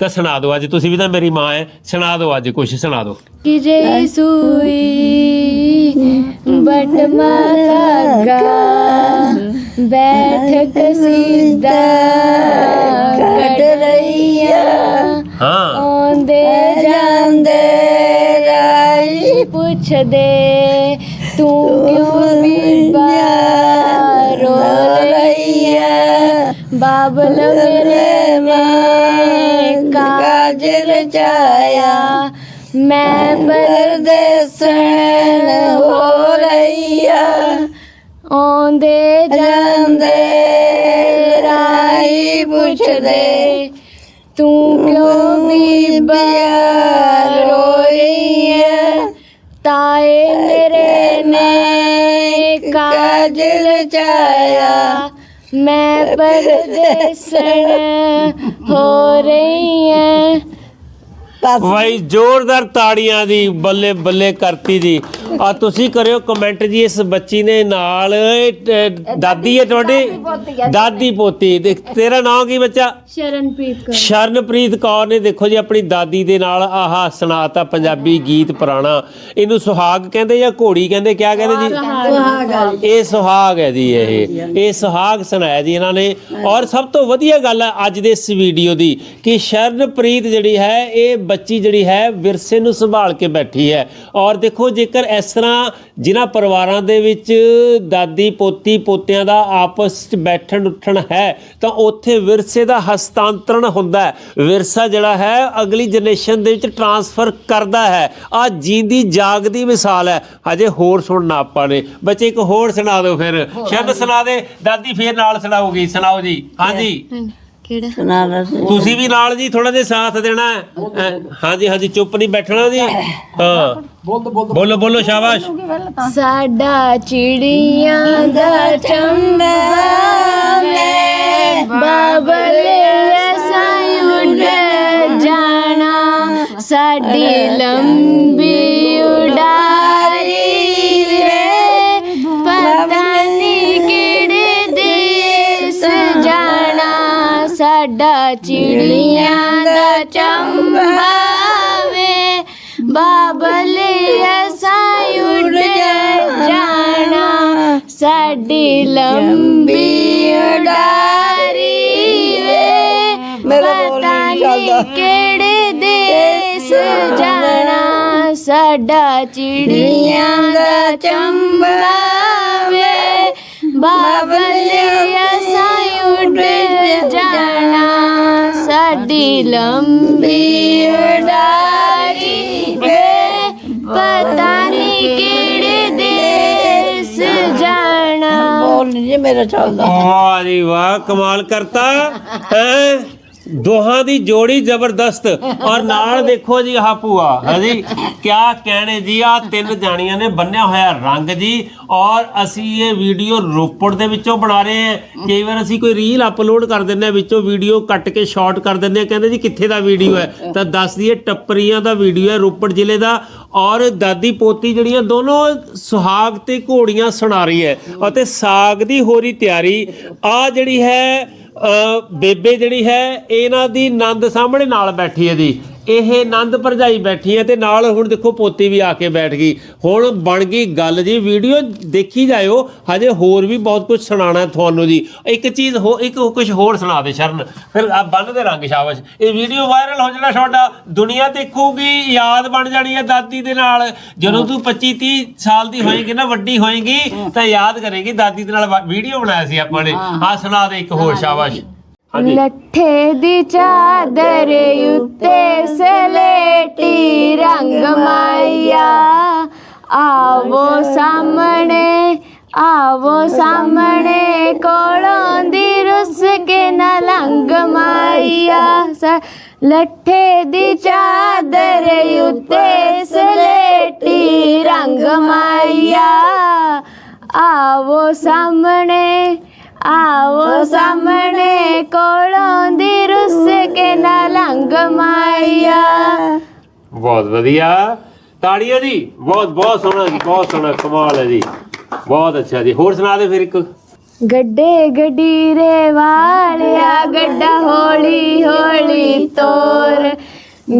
ਤਾਂ ਸੁਣਾ ਦਿਓ ਅੱਜ ਤੁਸੀਂ ਵੀ ਤਾਂ ਮੇਰੀ ਮਾਂ ਹੈ ਸੁਣਾ ਦਿਓ ਅੱਜ ਕੁਝ ਸੁਣਾ ਦਿਓ कि जय सुई बट धागा बैठक सीधा कट रही ਹਾਂ ਆਉਂਦੇ ਜਾਂਦੇ ਰਾਈ ਪੁੱਛਦੇ ਤੂੰ ਕਿਉਂ ਬੀਬਾ ਰੋ ਰਹੀ ਹੈ ਬਾਬਲ ਮੇਰੇ ਮੈਂ ਕਾਜਲ ਚਾਇਆ ਮੈਂ ਪਰਦੇਸਣ ਹੋ ਰਹੀ ਆ ਆਉਂਦੇ ਜਾਂਦੇ ਰਾਈ ਪੁੱਛਦੇ ਤੂੰ ਕਿਉਂ ਬੀਬਾ ਰੋਈ ਹੈ ਤਾਏ ਮੇਰੇ ਨੇ ਕਾਜਲ ਚਾਇਆ। ਮੈਂ ਪਰਦੇਸਣ ਹੋ ਰਹੀ ਹੈ ਭਾਈ ਜ਼ੋਰਦਾਰ ਤਾੜੀਆਂ ਦੀ ਬੱਲੇ ਬੱਲੇ ਕਰਤੀ ਜੀ ਆ ਤੁਸੀਂ ਕਰਿਓ ਕਮੈਂਟ ਜੀ ਇਸ ਬੱਚੀ ਨੇ ਨਾਲ ਦਾਦੀ ਹੈ ਤੁਹਾਡੀ? ਦਾਦੀ ਪੋਤੀ ਤੇ ਤੇਰਾ ਨਾਮ ਕੀ ਬੱਚਾ? ਸ਼ਰਨਪ੍ਰੀਤ ਕੌਰ। ਸ਼ਰਨਪ੍ਰੀਤ ਕੌਰ ਨੇ ਦੇਖੋ ਜੀ ਆਪਣੀ ਦਾਦੀ ਦੇ ਨਾਲ ਆਹ ਸੁਣਾਤਾ ਪੰਜਾਬੀ ਗੀਤ ਪੁਰਾਣਾ। ਇਹਨੂੰ ਸੁਹਾਗ ਕਹਿੰਦੇ ਜਾਂ ਘੋੜੀ ਕਹਿੰਦੇ ਕਿਆ ਕਹਿੰਦੇ ਜੀ। ਇਹ ਸੁਹਾਗ ਹੈ ਜੀ ਇਹ। ਇਹ ਸੁਹਾਗ ਸੁਣਾਇਆ ਜੀ ਇਹਨਾਂ ਨੇ। ਔਰ ਸਭ ਤੋਂ ਵਧੀਆ ਗੱਲ ਹੈ ਅੱਜ ਦੇ ਇਸ ਵੀਡੀਓ ਦੀ ਕਿ ਸ਼ਰਨਪ੍ਰੀਤ ਜਿਹੜੀ ਹੈ ਇਹ ਬੱਚੀ ਜਿਹੜੀ ਹੈ ਵਿਰਸੇ ਨੂੰ ਸੰਭਾਲ ਕੇ ਬੈਠੀ ਹੈ। ਔਰ ਦੇਖੋ ਜੇਕਰ ਇਸ ਤਰ੍ਹਾਂ ਜਿਨ੍ਹਾਂ ਪਰਿਵਾਰਾਂ ਦੇ ਵਿੱਚ ਦਾਦੀ ਪੋਤੀ ਪੋਤਿਆਂ ਦਾ ਆਪਸ ਵਿੱਚ ਬੈਠਣ ਉੱਠਣ ਹੈ ਤਾਂ ਉੱਥੇ ਵਿਰਸੇ ਦਾ ਹਸਤਾਂਤਰਣ ਹੁੰਦਾ ਹੈ। ਵਿਰਸਾ ਜਿਹੜਾ ਹੈ ਅਗਲੀ ਜਨਰੇਸ਼ਨ ਦੇ ਵਿੱਚ ਟਰਾਂਸਫਰ ਕਰਦਾ ਹੈ। ਆ ਜੀਂਦੀ ਜਾਗਦੀ ਮਿਸਾਲ ਹੈ। ਹਜੇ ਹੋਰ ਸੁਣਨਾ ਆਪਾਂ ਨੇ। ਬੱਚੇ ਇੱਕ ਹੋਰ ਸੁਣਾ ਦਿਓ ਫਿਰ। ਸ਼ਬਦ ਸੁਣਾ ਦੇ। ਦਾਦੀ ਫੇਰ ਨਾਲ ਸੁਣਾਉਗੀ ਸੁਣਾਓ ਜੀ। ਹਾਂਜੀ। ਕਿਹੜਾ? ਸੁਣਾ ਲੈ ਤੂੰ। ਤੁਸੀਂ ਵੀ ਨਾਲ ਜੀ ਥੋੜਾ ਜਿਹਾ ਸਾਥ ਦੇਣਾ ਹੈ। ਅਹ, ਹਾਂਜੀ ਹਾਂਜੀ ਚੁੱਪ ਨਹੀਂ ਬੈਠਣਾ ਜੀ। ਹਾਂ। ਬੋਲੋ ਬੋਲੋ। ਸ਼ਾਬਾਸ਼। ਸਾਡਾ ਚਿੜੀਆਂ ਦਾ ਚੰਬਾ ਮੈਂ ਬਾਬਲ ਐਸਾ ਉੱਡ ਜਾਣਾ। ਸਾਡੀ ਲੰਬੀ ਸਾਡਾ ਚਿੜੀਆਂ ਦਾ ਚੰਬਾ ਵੇ। ਬਾਬਲ ਐਸਾ ਉੱਡ ਜਾਣਾ। ਸਾਡੀ ਲੰਬੀ ਉਡਾਰੀ ਵੇ। ਪਤਾ ਨਹੀਂ ਕਿਹੜੇ ਦੇਸ ਜਾਣਾ। ਸਾਡਾ ਚਿੜੀਆਂ ਦਾ ਚੰਬਾ ਵੇ। ਬਾਬਲ ਐਸਾ ਉੱਡ ਜਾਣਾ। ਸਾਡੀ ਲੰਬੀ ਉਡਾਰੀ ਵੇ ਪਤਾ ਨਹੀਂ ਕਿਹੜੇ ਦੇਸ ਜਾਣਾ। ਬੋਲ ਨਹੀਂ ਜੇ ਮੇਰਾ ਚੱਲਦਾ। ਵਾਹ ਜੀ ਵਾਹ ਕਮਾਲ ਕਰਤਾ ਹੈ? ਦੋਹਾਂ ਦੀ ਜੋੜੀ ਜ਼ਬਰਦਸਤ। ਔਰ ਨਾਲ ਦੇਖੋ ਜੀ, ਆਹ ਭੂਆ ਹਾਂਜੀ ਕਿਆ ਕਹਿਣੇ ਜੀ ਆ ਤਿੰਨ ਜਾਣੀਆਂ ਨੇ ਬੰਨਿਆ ਹੋਇਆ ਰੰਗ ਜੀ। ਔਰ ਅਸੀਂ ਇਹ ਵੀਡੀਓ ਰੋਪੜ ਦੇ ਵਿੱਚੋਂ ਬਣਾ ਰਹੇ ਹਾਂ। ਕਈ ਵਾਰ ਅਸੀਂ ਕੋਈ ਰੀਲ ਅਪਲੋਡ ਕਰ ਦਿੰਦੇ ਹਾਂ, ਵਿੱਚੋਂ ਵੀਡੀਓ ਕੱਟ ਕੇ ਸ਼ਾਰਟ ਕਰ ਦਿੰਦੇ ਹਾਂ। ਕਹਿੰਦੇ ਜੀ, ਕਿੱਥੇ ਦਾ ਵੀਡੀਓ ਹੈ? ਤਾਂ ਦੱਸ ਦਈਏ, ਟੱਪਰੀਆਂ ਦਾ ਵੀਡੀਓ ਹੈ ਰੋਪੜ ਜ਼ਿਲ੍ਹੇ ਦਾ। ਔਰ ਦਾਦੀ ਪੋਤੀ ਜਿਹੜੀਆਂ ਦੋਨੋਂ ਸੁਹਾਗ ਤੇ ਘੋੜੀਆਂ ਸੁਣਾ ਰਹੀ ਹੈ। ਅਤੇ ਸਾਗ ਦੀ ਹੋ ਰਹੀ ਤਿਆਰੀ। ਆ ਜਿਹੜੀ ਹੈ ਬੇਬੇ ਜਿਹੜੀ ਹੈ ਇਹਨਾਂ ਦੀ ਨੰਦ ਸਾਹਮਣੇ ਨਾਲ ਬੈਠੀ ਹੈ ਜੀ। ਇਹ ਨੰਦ ਭਰਜਾਈ ਬੈਠੀ ਹੈ ਤੇ ਨਾਲ ਹੁਣ ਦੇਖੋ ਪੋਤੀ ਵੀ ਆ ਕੇ ਬੈਠ ਗਈ। ਹੁਣ ਬਣ ਗਈ ਗੱਲ ਜੀ ਵੀਡੀਓ ਦੇਖੀ ਜਾਇਓ ਹਜੇ ਹੋਰ ਵੀ ਬਹੁਤ ਕੁਝ ਸੁਣਾਣਾ ਤੁਹਾਨੂੰ ਜੀ। ਇੱਕ ਚੀਜ਼ ਹੋ ਇੱਕ ਕੁਝ ਹੋਰ ਸੁਣਾ ਦੇ ਸ਼ਰਨ। ਫਿਰ ਆ ਬੰਨ ਦੇ ਰੰਗ ਸ਼ਾਬਾਸ਼। ਇਹ ਵੀਡੀਓ ਵਾਇਰਲ ਹੋ ਜਾਣਾ ਤੁਹਾਡਾ ਦੁਨੀਆ ਦੇਖੂਗੀ ਯਾਦ ਬਣ ਜਾਣੀ ਹੈ ਦਾਦੀ ਦੇ ਨਾਲ। ਜਦੋਂ ਤੂੰ 25 30 ਸਾਲ ਦੀ ਹੋਏਗੀ ਨਾ ਵੱਡੀ ਹੋਏਗੀ ਤਾਂ ਯਾਦ ਕਰੇਗੀ ਦਾਦੀ ਦੇ ਨਾਲ। ਵੀਡੀਓ ਬਣਾਇਆ ਸੀ ਆਪਾਂ ਨੇ। ਆ ਸੁਣਾ ਦੇ ਇੱਕ ਹੋਰ ਸ਼ਾਬਾਸ਼। ਲੱਠੇ ਦੀ ਚਾਦਰ ਉੱਤੇ ਸਲੇਟੀ ਰੰਗ ਮਾਇਆ। ਆਵੋ ਸਾਹਮਣੇ ਆਵੋ ਸਾਹਮਣੇ, ਕੋਲੋਂ ਦੀ ਰੁੱਸ ਕੇ ਨਾ ਲੰਗ ਮਾਇਆ। ਸ- ਲੱਠੇ ਦੀ ਚਾਦਰ ਉੱਤੇ ਸਲੇਟੀ ਰੰਗ ਮਾਇਆ। ਆਵੋ ਸਾਹਮਣੇ ਆਵੋ ਸਾਹਮਣੇ ਕੋਲੋਂ ਦੀ ਰੁੱਸ ਕੇ ਨਾ ਲੰਗ ਮਾਇਆ ਬਹੁਤ ਵਧੀਆ। ਤਾੜੀਆਂ ਜੀ ਬਹੁਤ ਬਹੁਤ ਸੋਹਣਾ ਜੀ ਬਹੁਤ ਸੋਹਣਾ ਕਮਾਲ ਹੈ ਜੀ। ਬਹੁਤ ਅੱਛਾ ਜੀ। ਹੋਰ ਸੁਣਾ ਦੇ ਫਿਰ ਇੱਕ। ਗੱਡੇ ਗਡੀਰੇ ਵਾਲਿਆ ਗੱਡਾ ਹੌਲੀ ਹੌਲੀ ਤੋਰ।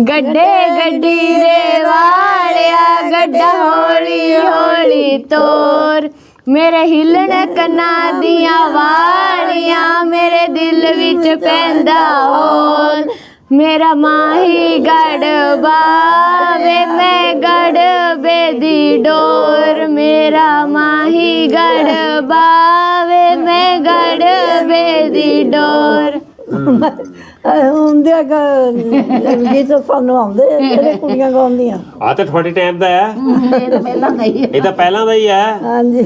ਗੱਡੇ ਗਡੀਰੇ ਵਾਲਿਆ ਗੱਡਾ ਹੌਲੀ ਹੌਲੀ ਤੋਰ। ਮੇਰੇ ਹਿੱਲਣ ਕੰਨਾਂ ਦੀਆਂ ਵਾਲੀਆਂ ਮੇਰੇ ਦਿਲ ਵਿੱਚ ਪੈਂਦਾ ਹੋਲ। ਮੇਰਾ ਮਾਹੀ ਗੜ ਮੈਂ ਗੜ ਬੇਦੀ ਡੋਰ। ਮੇਰਾ ਮਾਹੀ ਗੜ ਬਾਵੇ ਮੈਂ ਗੜਬੇ ਦੀ ਡੋਰ। ਹੁੰਦੇ ਗੀਤ ਸਾਨੂੰ ਆਉਂਦੇ ਜਿਹੜੇ ਕੁੜੀਆਂ ਗਾਉਂਦੀਆਂ। ਆ ਤਾਂ ਤੁਹਾਡੇ ਟਾਈਮ ਦਾ ਹੈ। ਇਹ ਤਾਂ ਪਹਿਲਾਂ ਨਹੀਂ ਇਹ ਤਾਂ ਪਹਿਲਾਂ ਦਾ ਹੀ ਹੈ। ਹਾਂਜੀ।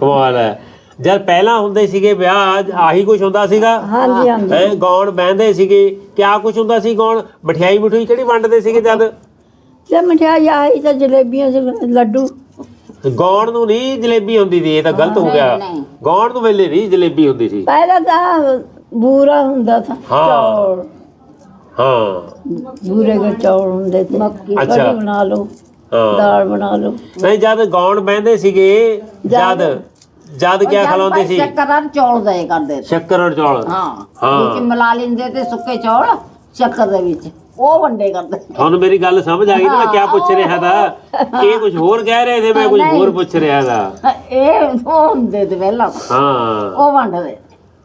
ਕਮਾਲ ਹੈ। ਜਦ ਪਹਿਲਾਂ ਹੁੰਦੇ ਸੀਗੇ ਵਿਆਹ ਆਹੀ ਕੁਝ ਹੁੰਦਾ ਸੀਗਾ। ਹਾਂਜੀ ਹਾਂਜੀ। ਹੈ ਗਾਉਣ ਬਹਿੰਦੇ ਸੀਗੇ। ਕਿਆ ਕੁਝ ਹੁੰਦਾ ਸੀ ਗਾਉਣ? ਮਠਿਆਈ ਮਠੂਈ ਕਿਹੜੀ ਵੰਡਦੇ ਸੀਗੇ ਜਦ? ਜੇ ਮਠਿਆਈ ਆਈ ਤਾਂ ਜਲੇਬੀਆਂ ਚ ਲੱਡੂ। ਗਾਉਣ ਨੂੰ ਨਹੀਂ ਜਲੇਬੀ ਹੁੰਦੀ ਸੀ ਇਹ ਤਾਂ ਗਲਤ ਹੋ ਗਿਆ। ਗਾਉਣ ਨੂੰ ਵੇਲੇ ਨਹੀਂ ਜਲੇਬੀ ਹੁੰਦੀ ਸੀ। ਪਹਿਲਾਂ ਤਾਂ ਬੂਰਾ ਹੁੰਦਾ ਥਾ ਹਾਂ। ਚੌਲ। ਹਾਂ। ਬੂਰੇ ਦੇ ਚੌਲ ਹੁੰਦੇ ਤੇ ਮੱਕੀ ਅੱਛਾ। ਕੜੀ ਬਣਾ ਲਓ ਹਾਂ। ਦਾਲ ਬਣਾ ਲਓ। ਨਹੀਂ ਜਦ ਗਾਉਣ ਬਹਿੰਦੇ ਸੀਗੇ ਜਦ ਜਦ। ਕਿਆ ਖਲਾਉਂਦੇ ਸੀ? ਸ਼ੱਕਰਾਂ ਚੌਲ ਦੇ ਕਰਦੇ ਸ਼ੱਕਰ ਔਰ ਚੌਲ। ਹਾਂ। ਹਾਂ। ਵਿੱਚ ਮਿਲਾ ਲੈਂਦੇ ਤੇ ਸੁੱਕੇ ਚੌਲ ਸ਼ੱਕਰ ਦੇ ਵਿੱਚ। ਉਹ ਵੰਡੇ ਕਰਦੇ। ਤੁਹਾਨੂੰ ਮੇਰੀ ਗੱਲ ਸਮਝ ਆ ਗਈ ਨਾ ਮੈਂ ਕਿਆ ਪੁੱਛ ਰਿਹਾ ਦਾ ਇਹ ਕੁਝ ਹੋਰ ਕਹਿ ਰਹੇ ਸੀ ਮੈਂ ਕੁਝ ਹੋਰ ਪੁੱਛ ਰਿਹਾ ਦਾ ਇਹ ਉਹ ਹੁੰਦੇ ਤੇ ਪਹਿਲਾਂ। ਹਾਂ। ਉਹ ਵੰਡਦੇ।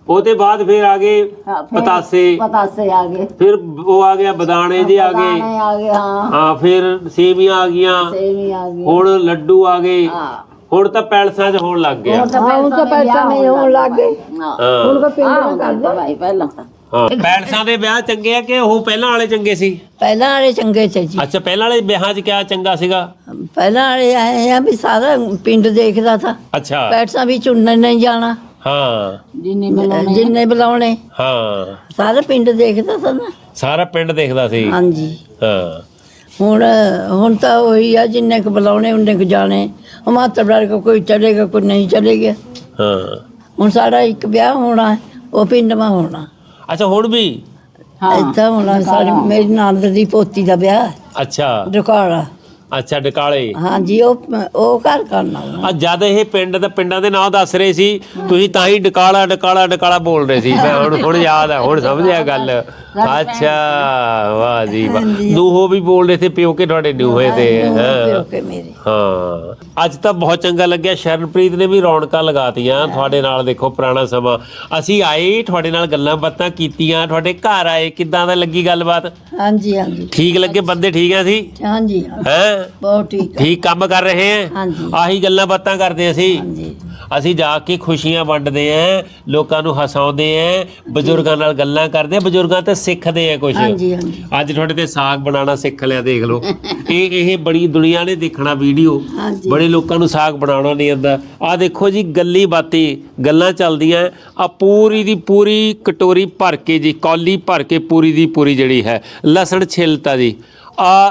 ਉਹਦੇ ਬਾਅਦ ਫਿਰ ਆ ਗਏ ਹਾਂ, ਫਿਰ ਪਤਾਸੇ। ਪਤਾਸੇ ਆ ਗਏ। ਫਿਰ ਉਹ ਆ ਗਿਆ ਬਦਾਣੇ ਜੇ ਆ ਗਏ। ਦਾਣੇ ਆ ਗਏ ਹਾਂ। ਹਾਂ ਫਿਰ ਸੇਵੀਆਂ ਆ ਗਈਆਂ। ਸੇਵੀ ਆ ਗਈ ਹੁਣ ਲੱਡੂ ਆ ਗਏ। ਹਾਂ। ਹੁਣ ਤਾਂ ਪੈਲਸਾਂ 'ਚ ਹੋਣ ਲੱਗ ਗਿਆ। ਹੁਣ ਤਾਂ ਹਾਂ ਹੁਣ ਤਾਂ ਪੈਸਾ ਨਹੀਂ ਹੋਣ ਲੱਗ ਗਏ। ਹਾਂ। ਹੁਣ ਕੋ ਪਿੰਡ ਹਾਂ ਨੂੰ ਕਰਦੇ। ਭਾਈ ਪਹਿਲਾਂ ਤਾਂ। ਹਾਂ। ਪੈਲਸਾਂ ਦੇ ਵਿਆਹ ਚੰਗੇ ਆ ਕਿ ਉਹ ਪਹਿਲਾਂ ਵਾਲੇ ਚੰਗੇ ਸੀ? ਪਹਿਲਾਂ ਵਾਲੇ ਚੰਗੇ ਸੀ ਜੀ। ਅੱਛਾ ਪਹਿਲਾਂ ਵਾਲੇ ਵਿਆਹਾਂ 'ਚ ਕਿਆ ਚੰਗਾ ਸੀਗਾ? ਪਹਿਲਾਂ ਵਾਲੇ ਆਏ ਆ ਵੀ ਸਾਰਾ ਪਿੰਡ ਦੇਖਦਾ ਥਾ। ਅੱਛਾ। ਪੈਟਸਾ ਵੀ ਚੁਣਨ ਨਹੀਂ ਜਾਣਾ। ਹਾਂ। ਜਿੰਨੀ ਬੁਲਾਉਣੇ ਹਾਂ। ਸਾਰਾ ਪਿੰਡ ਦੇਖਦਾ ਸੀ ਨਾ। ਸਾਰਾ ਪਿੰਡ ਦੇਖਦਾ ਸੀ। ਹਾਂਜੀ। ਹਾਂ। ਹੁਣ ਹੁਣ ਤਾਂ ਉਹੀ ਆ ਜਿੰਨੇ ਕੁ ਬੁਲਾਉਣੇ ਉਹਨੇ ਕੁ ਜਾਣੇ। ਮਾਤਰ ਬੜ ਕੋ ਕੋਈ ਚਲੇਗਾ ਕੋਈ ਨਹੀਂ ਚਲੇਗਾ। ਹਾਂ। ਹੁਣ ਸਾਡਾ ਇੱਕ ਵਿਆਹ ਹੋਣਾ ਹੈ, ਉਹ ਪਿੰਡ ਮਾ ਹੋਣਾ। ਅੱਛਾ ਹੁਣ ਵੀ? ਹਾਂ ਇੱਦਾਂ ਹੋਣਾ ਸਾਡੀ ਮੇਰੀ ਨੰਦ ਦੀ ਪੋਤੀ ਦਾ ਵਿਆਹ। ਅੱਛਾ। ਡਕਾਲਾ ਅੱਛਾ ਡਕਾਲੇ। ਹਾਂਜੀ ਉਹ ਉਹ ਘਰ ਕਰਨਾ ਆ ਜਦ ਇਹ ਪਿੰਡ ਦਾ ਪਿੰਡਾਂ ਦੇ ਨਾਂ ਦੱਸ ਰਹੇ ਸੀ ਤੁਸੀਂ ਤਾਂ ਹੀ ਡਕਾਲਾ ਡਕਾਲਾ ਡਕਾਲਾ ਬੋਲ ਰਹੇ ਸੀ। ਮੈਂ ਹੁਣ ਹੁਣ ਯਾਦ ਆ ਹੁਣ ਸਮਝਿਆ ਗੱਲ। ਅੱਛਾ ਵਾਹ ਜੀ ਵਾਹ। ਨੂਹੋ ਵੀ ਬੋਲ ਰਹੇ ਸੀ ਪਿਓ ਕੇ ਤੁਹਾਡੇ ਨੂਹੇ ਤੇ। ਹਾਂ। ਅੱਜ ਤਾਂ ਬਹੁਤ ਚੰਗਾ ਲੱਗਿਆ ਸ਼ਰਨਪ੍ਰੀਤ ਨੇ ਵੀ ਰੌਣਕਾਂ ਲਗਾਤੀਆਂ ਤੁਹਾਡੇ ਨਾਲ ਦੇਖੋ ਪੁਰਾਣਾ ਸਮਾਂ। ਅਸੀਂ ਆਏ ਤੁਹਾਡੇ ਨਾਲ ਗੱਲਾਂ ਬਾਤਾਂ ਕੀਤੀਆਂ ਤੁਹਾਡੇ ਘਰ ਆਏ ਕਿੱਦਾਂ ਦਾ ਲੱਗੀ ਗੱਲਬਾਤ? ਹਾਂਜੀ ਹਾਂਜੀ। ਠੀਕ ਲੱਗੇ? ਬੰਦੇ ਠੀਕ ਆ ਸੀ ਹਾਂਜੀ। ਹੈ? ਬਹੁਤ ਠੀਕ ਆ। ਠੀਕ ਕੰਮ ਕਰ ਰਹੇ ਹੈ ਹਾਂਜੀ। ਆਹੀ ਗੱਲਾਂ ਬਾਤਾਂ ਕਰਦੇ ਅਸੀਂ। ਹਾਂਜੀ। ਅਸੀਂ ਜਾ ਕੇ ਖੁਸ਼ੀਆਂ ਵੰਡਦੇ ਆਂ ਲੋਕਾਂ ਨੂੰ ਹਸਾਉਂਦੇ ਆਂ ਬਜ਼ੁਰਗਾਂ ਨਾਲ ਗੱਲਾਂ ਕਰਦੇ ਆਂ ਬਜ਼ੁਰਗਾਂ ਤੋਂ ਸਿੱਖਦੇ ਆਂ ਕੁਝ ਹਾਂਜੀ ਹਾਂਜੀ। ਅੱਜ ਤੁਹਾਡੇ ਤੇ ਸਾਗ ਬਣਾਉਣਾ ਸਿੱਖ ਲਿਆ ਦੇਖ ਲਓ। ਇਹ ਇਹ ਬੜੀ ਦੁਨੀਆ ਨੇ ਦੇਖਣਾ ਵੀਡੀਓ। ਹਾਂਜੀ। ਬੜੇ ਲੋਕਾਂ ਨੂੰ ਸਾਗ ਬਣਾਉਣਾ ਨਹੀਂ ਆਉਂਦਾ। ਆ ਦੇਖੋ ਜੀ ਗੱਲੀ ਬਾਤੀ ਗੱਲਾਂ ਚੱਲਦੀਆਂ। ਆ ਪੂਰੀ ਦੀ ਪੂਰੀ ਕਟੋਰੀ ਭਰ ਕੇ ਜੀ ਕੌਲੀ ਭਰ ਕੇ ਪੂਰੀ ਦੀ ਪੂਰੀ ਜਿਹੜੀ ਹੈ ਲਸਣ ਛਿਲਤਾ ਜੀ। ਆ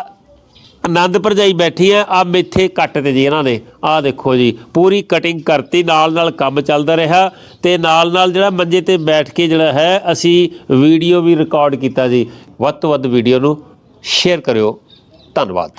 ਆਨੰਦ ਭਰਜਾਈ ਬੈਠੀ ਹੈ ਆ ਮੇਥੇ ਕੱਟ ਤੇ ਜੀ ਇਹਨਾਂ ਨੇ ਆ ਦੇਖੋ ਜੀ, ਪੂਰੀ ਕਟਿੰਗ ਕਰਤੀ ਨਾਲ ਨਾਲ ਕੰਮ ਚੱਲਦਾ ਰਿਹਾ ਤੇ ਨਾਲ ਨਾਲ ਜਿਹੜਾ ਮੰਜੇ ਤੇ ਬੈਠ ਕੇ ਜਿਹੜਾ ਹੈ, ਅਸੀਂ ਵੀਡੀਓ ਵੀ ਰਿਕਾਰਡ ਕੀਤਾ ਜੀ। ਵੱਧ ਤੋਂ ਵੱਧ ਵੀਡੀਓ ਨੂੰ ਸ਼ੇਅਰ ਕਰਿਓ। ਧੰਨਵਾਦ।